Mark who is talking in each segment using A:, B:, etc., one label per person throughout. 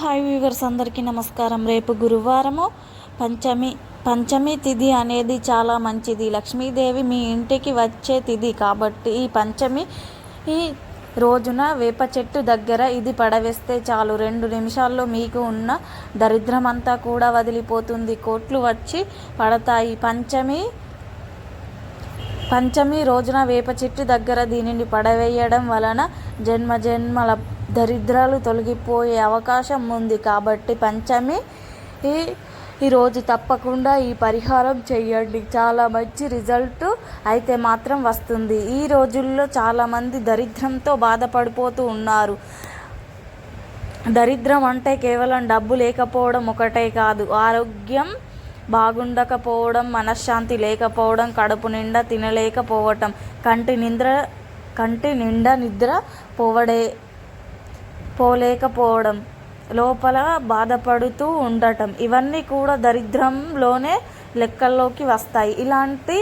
A: Hi viewers అందరికీ నమస్కారం. రేపు గురువారము పంచమి పంచమి తిథి అనేది చాలా మంచిది. లక్ష్మీదేవి మీ ఇంటికి వచ్చే తిథి కాబట్టి ఈ పంచమి ఈ రోజున వేప చెట్టు దగ్గర ఇది పడవేస్తే చాలు. రెండు నిమిషాల్లో మీకు ఉన్న దరిద్రమంతా కూడా వదిలిపోతుంది. కోట్లు వచ్చి పడతాయి. పంచమి పంచమి రోజున వేప చెట్టు దగ్గర దీనిని పడవేయడం వలన జన్మ జన్మల దరిద్రాలు తొలగిపోయే అవకాశం ఉంది కాబట్టి పంచమి ఈ ఈరోజు తప్పకుండా ఈ పరిహారం చేయండి. చాలా మంచి రిజల్ట్ అయితే మాత్రం వస్తుంది. ఈ రోజుల్లో చాలామంది దరిద్రంతో బాధపడిపోతూ ఉన్నారు. దరిద్రం అంటే కేవలం డబ్బు లేకపోవడం ఒకటే కాదు. ఆరోగ్యం బాగుండకపోవడం మనశ్శాంతి లేకపోవడం కడుపు నిండా తినలేకపోవటం కంటి నిద్ర కంటి నిండా నిద్ర పోవడే పోలేకపోవడం లోపల బాధపడుతూ ఉండటం ఇవన్నీ కూడా దరిద్రంలోనే లెక్కల్లోకి వస్తాయి. ఇలాంటి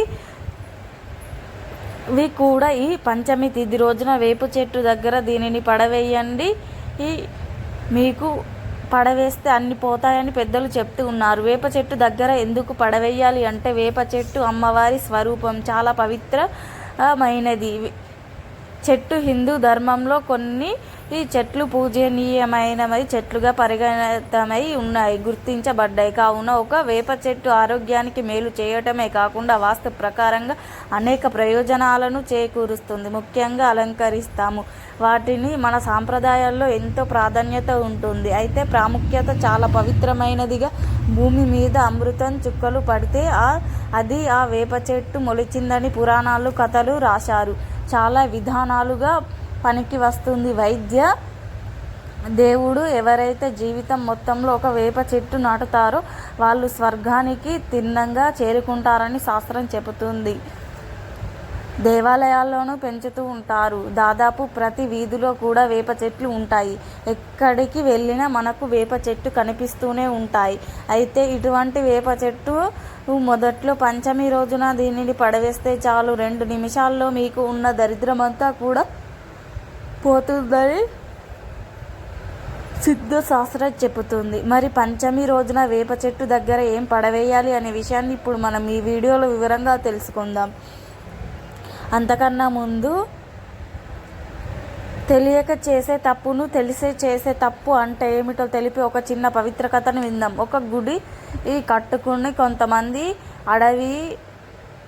A: ఇవి కూడా ఈ పంచమి తిథి రోజున వేపు చెట్టు దగ్గర దీనిని పడవేయండి. ఈ మీకు పడవేస్తే అన్ని పోతాయని పెద్దలు చెప్తూ ఉన్నారు. వేప చెట్టు దగ్గర ఎందుకు పడవేయాలి అంటే వేప చెట్టు అమ్మవారి స్వరూపం చాలా పవిత్రమైనది. చెట్టు హిందూ ధర్మంలో కొన్ని ఈ చెట్లు పూజనీయమైనవి చెట్లుగా పరిగణితమై ఉన్నాయి. గుర్తించబడ్డాయి. కావున ఒక వేప చెట్టు ఆరోగ్యానికి మేలు చేయటమే కాకుండా వాస్తు ప్రకారంగా అనేక ప్రయోజనాలను చేకూరుస్తుంది. ముఖ్యంగా అలంకరిస్తాము. వాటిని మన సాంప్రదాయాల్లో ఎంతో ప్రాధాన్యత ఉంటుంది. అయితే ప్రాముఖ్యత చాలా పవిత్రమైనదిగా భూమి మీద అమృతం చుక్కలు పడితే ఆ అది ఆ వేప చెట్టు మొలిచిందని పురాణాలు కథలు రాశారు. చాలా విధానాలుగా పనికి వస్తుంది. వైద్య దేవుడు ఎవరైతే జీవితం మొత్తంలో ఒక వేప చెట్టు నాటుతారో వాళ్ళు స్వర్గానికి తిన్నంగా చేరుకుంటారని శాస్త్రం చెబుతుంది. దేవాలయాల్లోనూ పెంచుతూ ఉంటారు. దాదాపు ప్రతి వీధిలో కూడా వేప చెట్లు ఉంటాయి. ఎక్కడికి వెళ్ళినా మనకు వేప చెట్టు కనిపిస్తూనే ఉంటాయి. అయితే ఇటువంటి వేప చెట్టు మొదట్లో పంచమి రోజున దీనిని పడవేస్తే చాలు. రెండు నిమిషాల్లో మీకు ఉన్న దరిద్రమంతా కూడా పోతుందని సిద్ధ శాస్త్రం చెబుతుంది. మరి పంచమి రోజున వేప చెట్టు దగ్గర ఏం పడవేయాలి అనే విషయాన్ని ఇప్పుడు మనం ఈ వీడియోలో వివరంగా తెలుసుకుందాం. అంతకన్నా ముందు తెలియక చేసే తప్పును తెలిసే చేసే తప్పు అంటే ఏమిటో తెలిపి ఒక చిన్న పవిత్ర కథను విందాం. ఒక గుడి ఈ కట్టుకుని కొంతమంది అడవి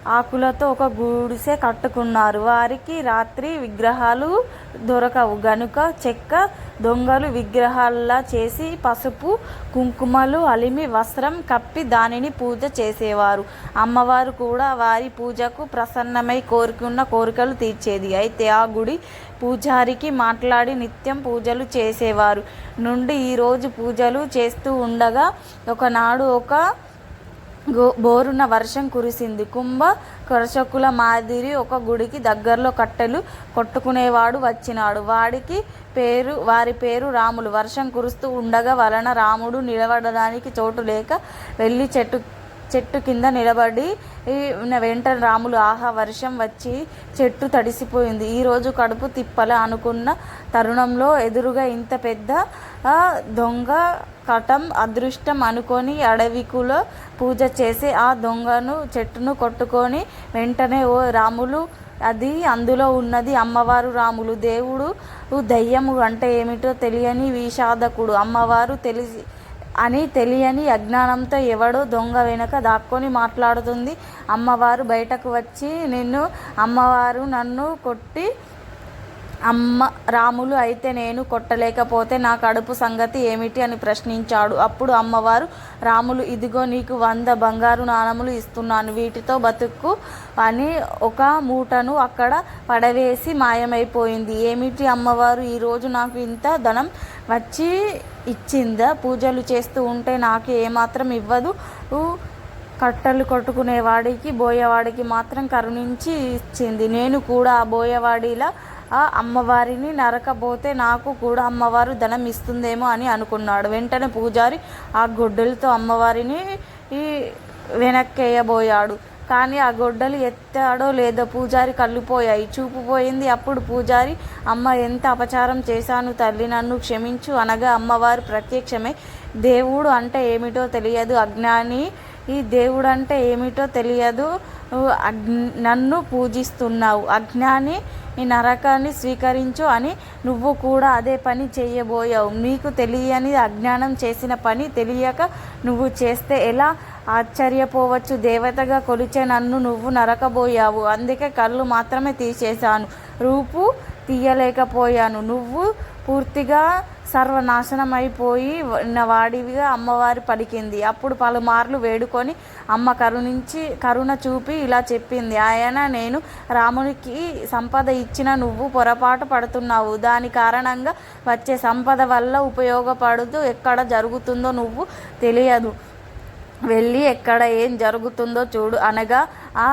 A: ఆకులతో ఒక గుడిసె కట్టుకున్నారు. వారికి రాత్రి విగ్రహాలు దొరకవు. గనుక చెక్క దొంగలు విగ్రహాల్లా చేసి పసుపు కుంకుమలు అలిమి వస్త్రం కప్పి దానిని పూజ చేసేవారు. అమ్మవారు కూడా వారి పూజకు ప్రసన్నమై కోరుకున్న కోరికలు తీర్చేది. అయితే ఆ గుడి పూజారికి మాట్లాడి నిత్యం పూజలు చేసేవారు. నుండి ఈరోజు పూజలు చేస్తూ ఉండగా ఒకనాడు ఒక గో బోరున వర్షం కురిసింది. కుంభ కర్షకుల మాదిరి ఒక గుడికి దగ్గరలో కట్టెలు కొట్టుకునేవాడు వచ్చినాడు. వాడికి పేరు వారి పేరు రాములు. వర్షం కురుస్తూ ఉండగా వలన రాముడు నిలబడడానికి చోటు లేక వెళ్ళి చెట్టు చెట్టు కింద నిలబడి వెంటనే రాములు ఆహా వర్షం వచ్చి చెట్టు తడిసిపోయింది. ఈరోజు కడుపు తిప్పల అనుకున్న తరుణంలో ఎదురుగా ఇంత పెద్ద దొంగ కటం అదృష్టం అనుకొని అడవికులో పూజ చేసి ఆ దొంగను చెట్టును కొట్టుకొని వెంటనే ఓ రాములు అది అందులో ఉన్నది అమ్మవారు రాములు. దేవుడు దయ్యము అంటే ఏమిటో తెలియని విషాదకుడు. అమ్మవారు తెలిసి అని తెలియని అజ్ఞానంతో ఎవడో దొంగ వెనుక దాక్కొని మాట్లాడుతుంది. అమ్మవారు బయటకు వచ్చి నిన్ను అమ్మవారు నన్ను కొట్టి అమ్మ రాములు అయితే నేను కొట్టలేకపోతే నా కడుపు సంగతి ఏమిటి అని ప్రశ్నించాడు. అప్పుడు అమ్మవారు రాములు ఇదిగో నీకు వంద బంగారు నాణములు ఇస్తున్నాను. వీటితో బతుకు అని ఒక మూటను అక్కడ పడవేసి మాయమైపోయింది. ఏమిటి అమ్మవారు ఈరోజు నాకు ఇంత ధనం వచ్చి ఇచ్చిందా? పూజలు చేస్తూ ఉంటే నాకు ఏమాత్రం ఇవ్వదు. కట్టలు కొట్టుకునేవాడికి బోయవాడికి మాత్రం కరుణించి ఇచ్చింది. నేను కూడా ఆ బోయవాడిలా అమ్మవారిని నరకబోతే నాకు కూడా అమ్మవారు ధనం ఇస్తుందేమో అని అనుకున్నాడు. వెంటనే పూజారి ఆ గొడ్డలతో అమ్మవారిని ఈ వెనక్కేయబోయాడు. కానీ ఆ గొడ్డలు ఎత్తాడో లేదో పూజారి కళ్ళుపోయాయి చూపు పోయింది. అప్పుడు పూజారి అమ్మ ఎంత అపచారం చేశాను తల్లి నన్ను క్షమించు అనగా అమ్మవారు ప్రత్యక్షమే. దేవుడు అంటే ఏమిటో తెలియదు. అజ్ఞాని ఈ దేవుడు అంటే ఏమిటో తెలియదు. అగ్ నన్ను పూజిస్తున్నావు. అజ్ఞాని ఈ నరకాన్ని స్వీకరించు అని నువ్వు కూడా అదే పని చేయబోయావు. నీకు తెలియని అజ్ఞానం చేసిన పని తెలియక నువ్వు చేస్తే ఎలా ఆశ్చర్యపోవచ్చు? దేవతగా కొలిచే నన్ను నువ్వు నరకబోయావు. అందుకే కళ్ళు మాత్రమే తీసేశాను. రూపు తీయలేకపోయాను. నువ్వు పూర్తిగా సర్వనాశనమైపోయి అయిపోయి వాడివిగా అమ్మవారి పలికింది. అప్పుడు పలుమార్లు వేడుకొని అమ్మ కరుణించి కరుణ చూపి ఇలా చెప్పింది. ఆయన నేను రామునికి సంపద ఇచ్చిన నువ్వు పొరపాటు పడుతున్నావు. దాని కారణంగా వచ్చే సంపద వల్ల ఉపయోగపడుతూ ఎక్కడ జరుగుతుందో నువ్వు తెలియదు. వెళ్ళి ఎక్కడ ఏం జరుగుతుందో చూడు. అనగా ఆ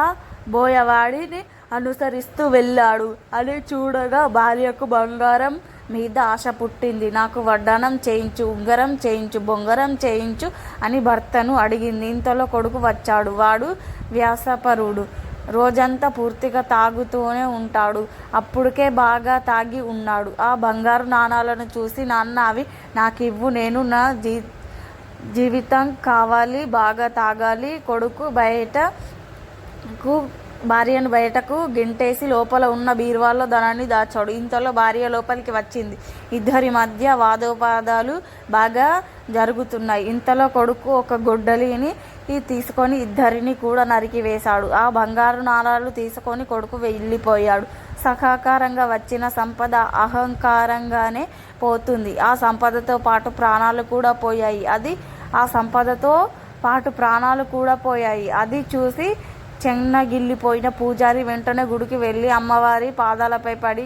A: బోయవాడిని అనుసరిస్తూ వెళ్ళాడు. అని చూడగా భార్యకు బంగారం మీద ఆశ పుట్టింది. నాకు వడ్డానం చేయించు ఉంగరం చేయించు బొంగరం చేయించు అని భర్తను అడిగింది. ఇంతలో కొడుకు వచ్చాడు. వాడు వ్యాసపరుడు. రోజంతా పూర్తిగా తాగుతూనే ఉంటాడు. అప్పటికే బాగా తాగి ఉన్నాడు. ఆ బంగారు నాణాలను చూసి నాన్న అవి నాకు ఇవ్వు నేను నా జీ జీవితం కావాలి బాగా తాగాలి. కొడుకు బయటకు భార్యను బయటకు గెంటేసి లోపల ఉన్న బీరువాలో ధనాన్ని దాచాడు. ఇంతలో భార్య లోపలికి వచ్చింది. ఇద్దరి మధ్య వాదోపాదాలు బాగా జరుగుతున్నాయి. ఇంతలో కొడుకు ఒక గొడ్డలిని తీసుకొని ఇద్దరిని కూడా నరికి వేశాడు ఆ బంగారు నాణాలు తీసుకొని కొడుకు వెళ్ళిపోయాడు. సహకారంగా వచ్చిన సంపద అహంకారంగానే పోతుంది. ఆ సంపదతో పాటు ప్రాణాలు కూడా పోయాయి. అది ఆ సంపదతో పాటు ప్రాణాలు కూడా పోయాయి. అది చూసి చెన్నగిల్లిపోయిన పూజారి వెంటనే గుడికి వెళ్ళి అమ్మవారి పాదాలపై పడి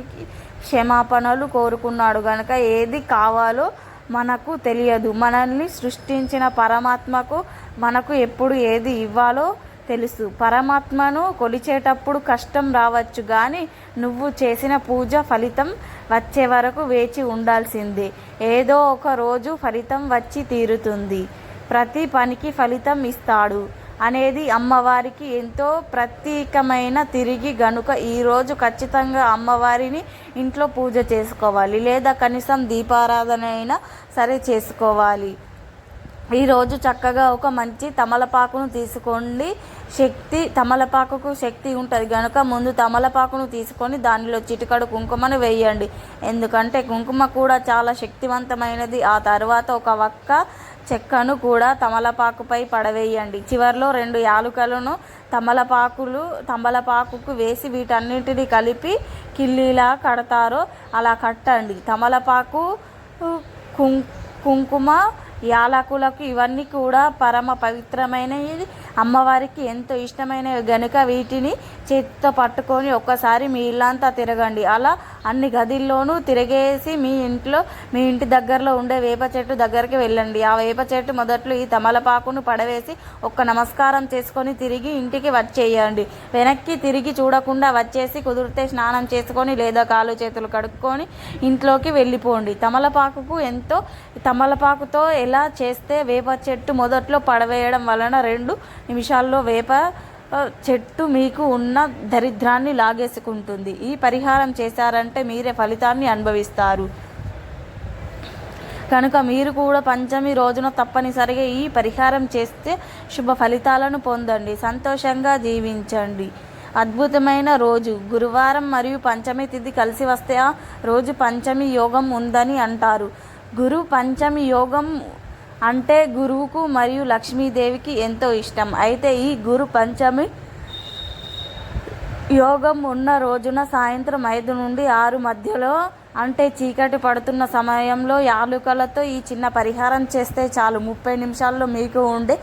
A: క్షమాపణలు కోరుకున్నాడు. గనక ఏది కావాలో మనకు తెలియదు. మనల్ని సృష్టించిన పరమాత్మకు మనకు ఎప్పుడు ఏది ఇవ్వాలో తెలుసు. పరమాత్మను కొలిచేటప్పుడు కష్టం రావచ్చు కానీ నువ్వు చేసిన పూజ ఫలితం వచ్చే వరకు వేచి ఉండాల్సిందే. ఏదో ఒక రోజు ఫలితం వచ్చి తీరుతుంది. ప్రతి పనికి ఫలితం ఇస్తాడు. అనేది అమ్మవారికి ఎంతో ప్రత్యేకమైన తిరిగి గనుక ఈరోజు ఖచ్చితంగా అమ్మవారిని ఇంట్లో పూజ చేసుకోవాలి. లేదా కనీసం దీపారాధన అయినా సరే చేసుకోవాలి. ఈరోజు చక్కగా ఒక మంచి తమలపాకును తీసుకోండి. శక్తి తమలపాకుకు శక్తి ఉంటుంది కనుక ముందు తమలపాకును తీసుకొని దానిలో చిటికడు కుంకుమను వేయండి. ఎందుకంటే కుంకుమ కూడా చాలా శక్తివంతమైనది. ఆ తర్వాత ఒక వక్క చెక్కను కూడా తమలపాకుపై పడవేయండి. చివరిలో రెండు యాలుకలను తమలపాకులు తమలపాకుకు వేసి వీటన్నిటిని కలిపి కిల్లీలా కడతారో అలా కట్టండి. తమలపాకు కుం కుంకుమ యాలకులకు ఇవన్నీ కూడా పరమ పవిత్రమైనవి. అమ్మవారికి ఎంతో ఇష్టమైనవి గనుక వీటిని చేతితో పట్టుకొని ఒక్కసారి మీ ఇల్లంతా తిరగండి. అలా అన్ని గదిల్లోనూ తిరిగేసి మీ ఇంట్లో మీ ఇంటి దగ్గరలో ఉండే వేప చెట్టు దగ్గరికి వెళ్ళండి. ఆ వేప చెట్టు మొదట్లో ఈ తమలపాకును పడవేసి ఒక్క నమస్కారం చేసుకొని తిరిగి ఇంటికి వచ్చేయండి. వెనక్కి తిరిగి చూడకుండా వచ్చేసి కుదిరితే స్నానం చేసుకొని లేదా కాలు చేతులు కడుక్కొని ఇంట్లోకి వెళ్ళిపోండి. తమలపాకుకు ఎంతో తమలపాకుతో ఎలా చేస్తే వేప చెట్టు మొదట్లో పడవేయడం వలన రెండు నిమిషాల్లో వేప చెట్టు మీకు ఉన్న దరిద్రాన్ని లాగేసుకుంటుంది. ఈ పరిహారం చేశారంటే మీరే ఫలితాన్ని అనుభవిస్తారు. కనుక మీరు కూడా పంచమి రోజున తప్పనిసరిగా ఈ పరిహారం చేస్తే శుభ ఫలితాలను పొందండి. సంతోషంగా జీవించండి. అద్భుతమైన రోజు. గురువారం మరియు పంచమి తిథి కలిసి వస్తే ఆ రోజు పంచమి యోగం ఉందని అంటారు. గురు పంచమి యోగం అంటే గురువుకు మరియు లక్ష్మీదేవికి ఎంతో ఇష్టం. అయితే ఈ గురు పంచమి యోగం ఉన్న రోజున సాయంత్రం ఐదు నుండి ఆరు మధ్యలో అంటే చీకటి పడుతున్న సమయంలో యాలుకలతో ఈ చిన్న పరిహారం చేస్తే చాలు. ముప్పై నిమిషాల్లో మీకు ఉండే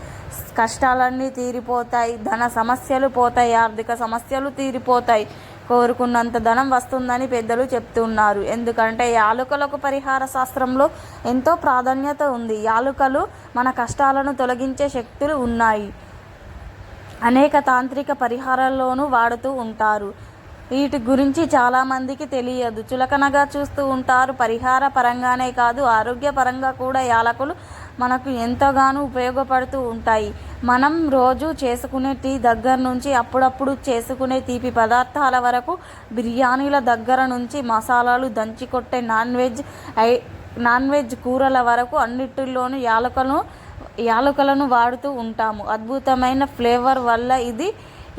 A: కష్టాలన్నీ తీరిపోతాయి ధన సమస్యలు పోతాయి ఆర్థిక సమస్యలు తీరిపోతాయి. కోరుకున్నంత ధనం వస్తుందని పెద్దలు చెప్తున్నారు. ఎందుకంటే యాలుకలకు పరిహార శాస్త్రంలో ఎంతో ప్రాధాన్యత ఉంది. యాలుకలు మన కష్టాలను తొలగించే శక్తులు ఉన్నాయి. అనేక తాంత్రిక పరిహారాల్లోనూ వాడుతూ ఉంటారు. వీటి గురించి చాలామందికి తెలియదు. చులకనగా చూస్తూ ఉంటారు. పరిహార పరంగానే కాదు ఆరోగ్యపరంగా కూడా యాలకులు మనకు ఎంతగానో ఉపయోగపడుతూ ఉంటాయి. మనం రోజు చేసుకునే టీ దగ్గర నుంచి అప్పుడప్పుడు చేసుకునే తీపి పదార్థాల వరకు బిర్యానీల దగ్గర నుంచి మసాలాలు దంచి కొట్టే నాన్ వెజ్ ఐ నాన్ వెజ్ కూరల వరకు అన్నిటిలోనూ యాలకలను వాడుతూ ఉంటాము. అద్భుతమైన ఫ్లేవర్ వల్ల ఇది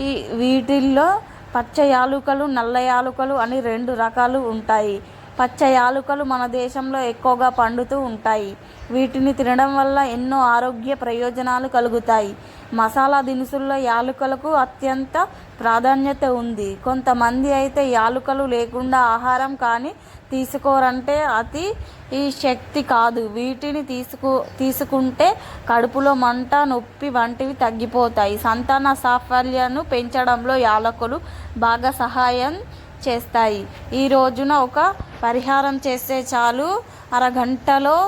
A: ఈ వీటిల్లో పచ్చ యాలుకలు నల్ల యాలుకలు అని రెండు రకాలు ఉంటాయి. పచ్చ యాలుకలు మన దేశంలో ఎక్కువగా పండుతూ ఉంటాయి. వీటిని తినడం వల్ల ఎన్నో ఆరోగ్య ప్రయోజనాలు కలుగుతాయి. మసాలా దినుసుల్లో యాలుకలకు అత్యంత ప్రాధాన్యత ఉంది. కొంతమంది అయితే యాలుకలు లేకుండా ఆహారం కానీ తీసుకోరంటే అతి ఈ శక్తి కాదు. వీటిని తీసుకు తీసుకుంటే కడుపులో మంట నొప్పి వంటివి తగ్గిపోతాయి. సంతాన సాఫల్యాన్ని పెంచడంలో యాలకులు బాగా సహాయం చేస్తాయి. ఈ రోజున ఒక పరిహారం చేస్తే చాలు. అరగంటలో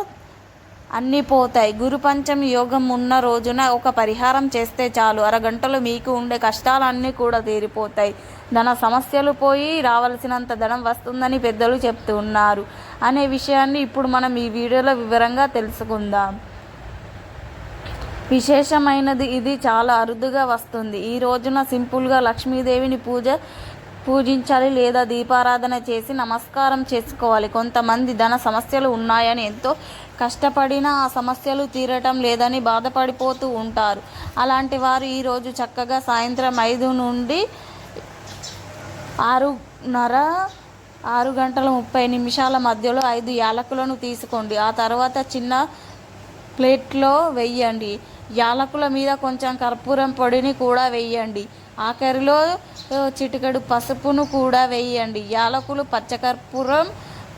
A: అన్నీ పోతాయి. గురు పంచమి యోగం ఉన్న రోజున ఒక పరిహారం చేస్తే చాలు. అరగంటలో మీకు ఉండే కష్టాలన్నీ కూడా తీరిపోతాయి. ధన సమస్యలు పోయి రావాల్సినంత ధనం వస్తుందని పెద్దలు చెప్తూ ఉన్నారు. అనే విషయాన్ని ఇప్పుడు మనం ఈ వీడియోలో వివరంగా తెలుసుకుందాం. విశేషమైనది ఇది చాలా అరుదుగా వస్తుంది. ఈ రోజున సింపుల్గా లక్ష్మీదేవిని పూజ పూజించాలి లేదా దీపారాధన చేసి నమస్కారం చేసుకోవాలి. కొంతమంది ధన సమస్యలు ఉన్నాయని ఎంతో కష్టపడినా ఆ సమస్యలు తీరటం లేదని బాధపడిపోతూ ఉంటారు. అలాంటి వారు ఈరోజు చక్కగా సాయంత్రం ఐదు నుండి ఆరున్నర ఆరు గంటల ముప్పై నిమిషాల మధ్యలో ఐదు యాలకులను తీసుకోండి. ఆ తర్వాత చిన్న ప్లేట్లో వెయ్యండి యాలకుల మీద కొంచెం కర్పూరం పొడిని కూడా వేయండి. ఆఖరిలో చిటికడు చిటికెడు పసుపును కూడా వేయండి. యాలకులు పచ్చకర్పూరం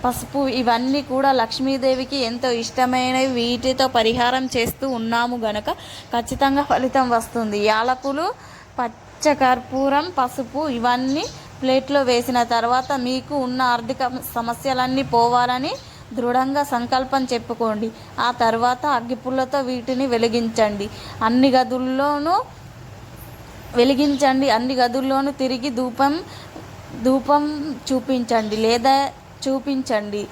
A: పసుపు ఇవన్నీ కూడా లక్ష్మీదేవికి ఎంతో ఇష్టమైనవి. వీటితో పరిహారం చేస్తూ ఉన్నాము గనక ఖచ్చితంగా ఫలితం వస్తుంది. యాలకులు పచ్చకర్పూరం పసుపు ఇవన్నీ ప్లేట్లో వేసిన తర్వాత మీకు ఉన్న ఆర్థిక సమస్యలన్నీ పోవాలని దృఢంగా సంకల్పం చెప్పుకోండి. ఆ తర్వాత అగ్గిపుల్లతో వీటిని వెలిగించండి. అన్ని గదుల్లోనూ వెలిగించండి. అన్ని గదుల్లోనూ తిరిగి ధూపం ధూపం చూపించండి లేదా చూపించండి.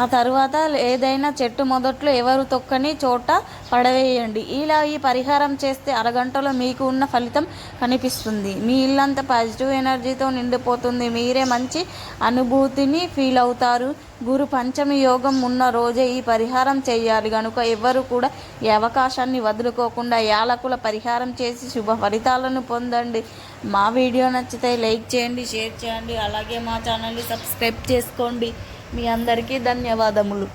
A: ఆ తర్వాత ఏదైనా చెట్టు మొదట్లో ఎవరు తొక్కని చోట పడవేయండి. ఇలా ఈ పరిహారం చేస్తే అరగంటలో మీకు ఉన్న ఫలితం కనిపిస్తుంది. మీ ఇల్లంతా పాజిటివ్ ఎనర్జీతో నిండిపోతుంది. మీరే మంచి అనుభూతిని ఫీల్ అవుతారు. గురు పంచమి యోగం ఉన్న రోజే ఈ పరిహారం చేయాలి. కనుక ఎవరు కూడా ఈ అవకాశాన్ని వదులుకోకుండా యాలకుల పరిహారం చేసి శుభ ఫలితాలను పొందండి. మా వీడియో నచ్చితే లైక్ చేయండి షేర్ చేయండి. అలాగే మా ఛానల్ని సబ్స్క్రైబ్ చేసుకోండి. మీ అందరికీ ధన్యవాదములు.